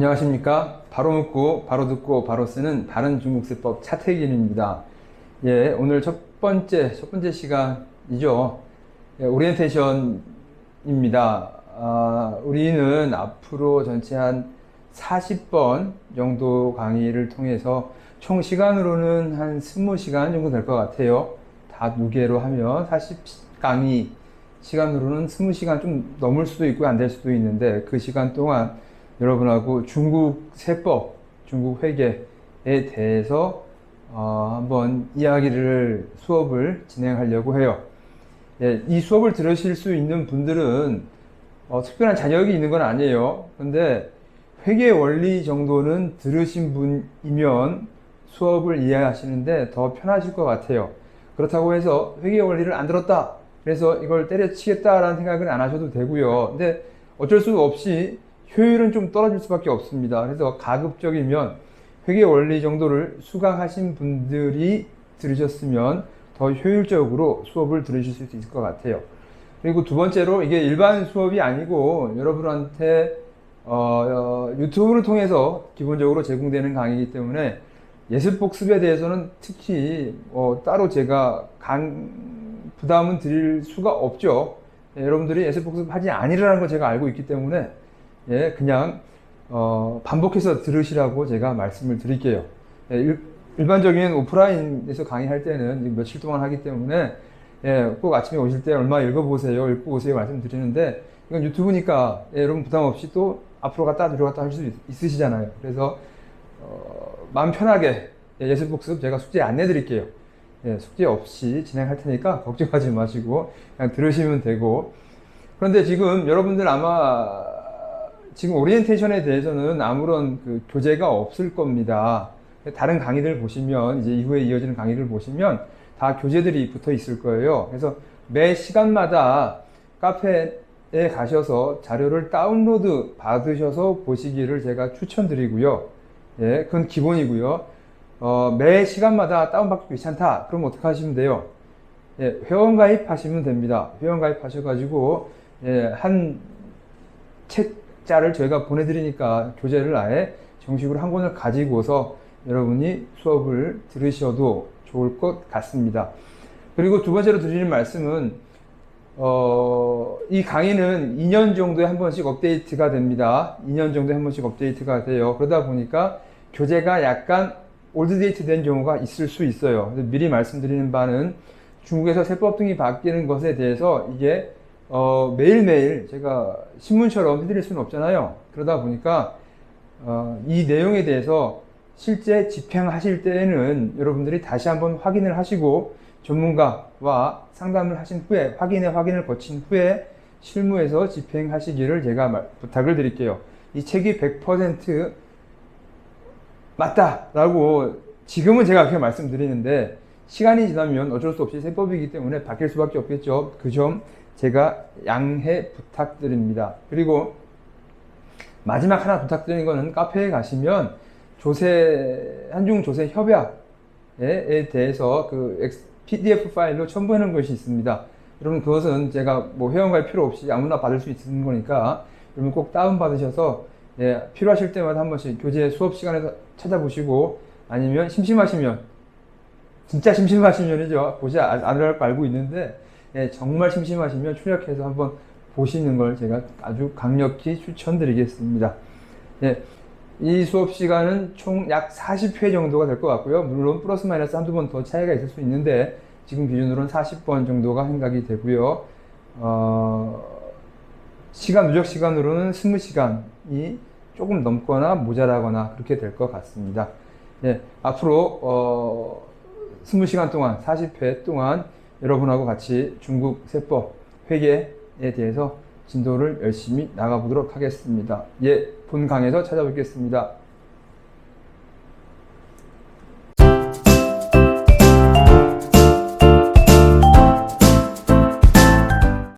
안녕하십니까. 바로 묻고, 바로 듣고, 바로 쓰는 바른 중국세법 차태균입니다. 예, 오늘 첫 번째, 첫 번째 시간이죠. 예, 오리엔테이션입니다. 아, 우리는 앞으로 전체 한 40번 정도 강의를 통해서 총 시간으로는 한 20시간 정도 될 것 같아요. 다 무게로 하면 40강의 시간으로는 20시간 좀 넘을 수도 있고 안 될 수도 있는데 그 시간 동안 여러분하고 중국 세법, 중국 회계에 대해서 어, 한번 이야기를 수업을 진행하려고 해요. 예, 이 수업을 들으실 수 있는 분들은 어, 특별한 자격이 있는 건 아니에요. 근데 회계 원리 정도는 들으신 분이면 수업을 이해하시는데 더 편하실 것 같아요. 그렇다고 해서 회계 원리를 안 들었다. 그래서 이걸 때려치겠다라는 생각은 안 하셔도 되고요. 근데 어쩔 수 없이 효율은 좀 떨어질 수밖에 없습니다. 그래서 가급적이면 회계 원리 정도를 수강하신 분들이 들으셨으면 더 효율적으로 수업을 들으실 수 있을 것 같아요. 그리고 두 번째로 이게 일반 수업이 아니고 여러분한테 어, 어, 유튜브를 통해서 기본적으로 제공되는 강의이기 때문에 예습 복습에 대해서는 특히 어, 따로 제가 강 부담은 드릴 수가 없죠. 예, 여러분들이 예습 복습하지 아니라는 걸 제가 알고 있기 때문에 예, 그냥 어, 반복해서 들으시라고 제가 말씀을 드릴게요. 예, 일, 일반적인 오프라인에서 강의할 때는 며칠 동안 하기 때문에 예, 꼭 아침에 오실 때 얼마 읽어보세요, 읽고 오세요 말씀드리는데 이건 유튜브니까 예, 여러분 부담 없이 또 앞으로 갔다 들어갔다 할 수 있으시잖아요. 그래서 어, 마음 편하게 예, 예습 복습 제가 숙제 안내 드릴게요. 예, 숙제 없이 진행할 테니까 걱정하지 마시고 그냥 들으시면 되고 그런데 지금 여러분들 아마 지금 오리엔테이션에 대해서는 아무런 그 교재가 없을 겁니다. 다른 강의들 보시면 이제 이후에 이어지는 강의를 보시면 다 교재들이 붙어 있을 거예요. 그래서 매 시간마다 카페에 가셔서 자료를 다운로드 받으셔서 보시기를 제가 추천드리고요. 예, 그건 기본이고요. 어, 매 시간마다 다운받기 귀찮다. 그럼 어떻게 하시면 돼요? 예, 회원 가입하시면 됩니다. 회원 가입하셔가지고, 예, 한책 자를 저희가 보내드리니까 교재를 아예 정식으로 한 권을 가지고서 여러분이 수업을 들으셔도 좋을 것 같습니다. 그리고 두 번째로 드리는 말씀은, 어, 이 강의는 2년 정도에 한 번씩 업데이트가 됩니다. 2년 정도에 한 번씩 업데이트가 돼요. 그러다 보니까 교재가 약간 올드데이트 된 경우가 있을 수 있어요. 미리 말씀드리는 바는 중국에서 세법 등이 바뀌는 것에 대해서 이게 어, 매일매일 제가 신문처럼 해드릴 수는 없잖아요. 그러다 보니까 어, 이 내용에 대해서 실제 집행하실 때에는 여러분들이 다시 한번 확인을 하시고 전문가와 상담을 하신 후에 확인의 확인을 거친 후에 실무에서 집행하시기를 제가 부탁을 드릴게요. 이 책이 100% 맞다라고 지금은 제가 그렇게 말씀드리는데 시간이 지나면 어쩔 수 없이 세법이기 때문에 바뀔 수밖에 없겠죠. 그 점 제가 양해 부탁드립니다. 그리고 마지막 하나 부탁드리는 거는 카페에 가시면 조세 한중 조세 협약에 대해서 그 PDF 파일로 첨부해 놓은 것이 있습니다. 여러분 그것은 제가 뭐 회원가입 필요 없이 아무나 받을 수 있는 거니까 여러분 꼭 다운 받으셔서 예, 필요하실 때마다 한 번씩 교재 수업 시간에서 찾아보시고 아니면 심심하시면 진짜 심심하시면이죠 보지 않으라고 알고 있는데 예, 정말 심심하시면 출력해서 한번 보시는 걸 제가 아주 강력히 추천드리겠습니다. 예, 이 수업 시간은 총 약 40회 정도가 될 것 같고요. 물론 플러스 마이너스 한두 번 더 차이가 있을 수 있는데 지금 기준으로는 40번 정도가 생각이 되고요. 어, 시간 누적 시간으로는 20시간이 조금 넘거나 모자라거나 그렇게 될 것 같습니다. 예, 앞으로 어, 20시간 동안 40회 동안 여러분하고 같이 중국 세법 회계에 대해서 진도를 열심히 나가보도록 하겠습니다. 예, 본 강에서 찾아뵙겠습니다.